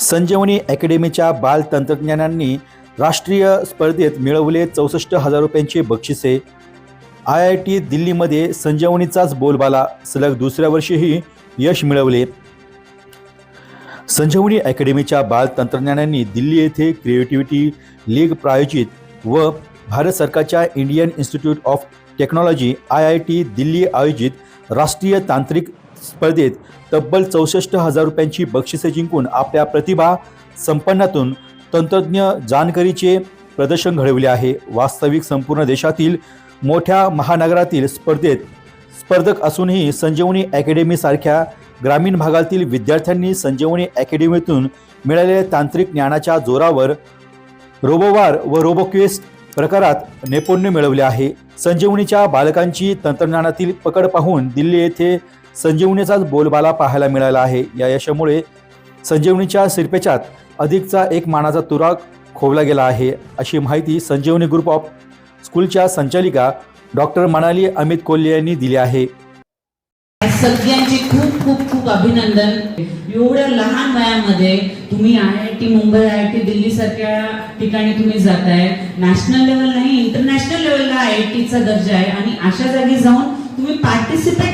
संजीवनी अकॅडमीच्या बाल तंत्रज्ञानांनी राष्ट्रीय स्पर्धेत मिळवले चौसष्ट हजार रुपयांचे बक्षिसे. आय आय टी दिल्लीमध्ये संजीवनीचाच बोलबाला. सलग दुसऱ्या वर्षीही यश मिळवले. संजीवनी अकॅडमीच्या बाल तंत्रज्ञानांनी दिल्ली येथे क्रिएटिव्हिटी लीग प्रायोजित व भारत सरकारच्या Indian Institute of Technology I I T Delhi आयोजित राष्ट्रीय तांत्रिक स्पर्धेत तब्बल चौसष्ट हजार रुपयांची बक्षिसे जिंकून आपल्या प्रतिभा संपन्नातून तंत्रज्ञ जानकरीचे प्रदर्शन घडविले आहे. वास्तविक संपूर्ण देशातील मोठ्या महानगरातील स्पर्धेत स्पर्धक असूनही संजीवनी अकॅडमीसारख्या ग्रामीण भागातील विद्यार्थ्यांनी संजीवनी अकॅडमीतून मिळालेल्या तांत्रिक ज्ञानाच्या जोरावर रोबोवार व रोबोक्वेस्ट प्रकारात नैपुण्य मिळवले आहे. संजीवनीच्या बालकांची तंत्रज्ञानातील पकड पाहून दिल्ली येथे संजीवनीचाच बोलबाला पाहायला मिळाला आहे. या यशामुळे संजीवनीच्या सिरपेचात अधिकचा एक मानाचा तुराग खोवला गेला आहे. अशी माहिती संजीवनी ग्रुप ऑफ स्कूलच्या संचालिका डॉक्टर मनाली अमित कोल्हे यांनी दिली आहे. सगळ्यांचे खूप खूप खूप अभिनंदन. एवढ्या लहान वयामध्ये तुम्ही I I T Mumbai I I T Delhi सारख्या ठिकाणी तुम्ही जाताय. नॅशनल लेवल नाही इंटरनॅशनल लेवलला आय आय टीचा दर्जा आहे. आणि अशा जागी जाऊन तुम्ही पार्टिसिपेट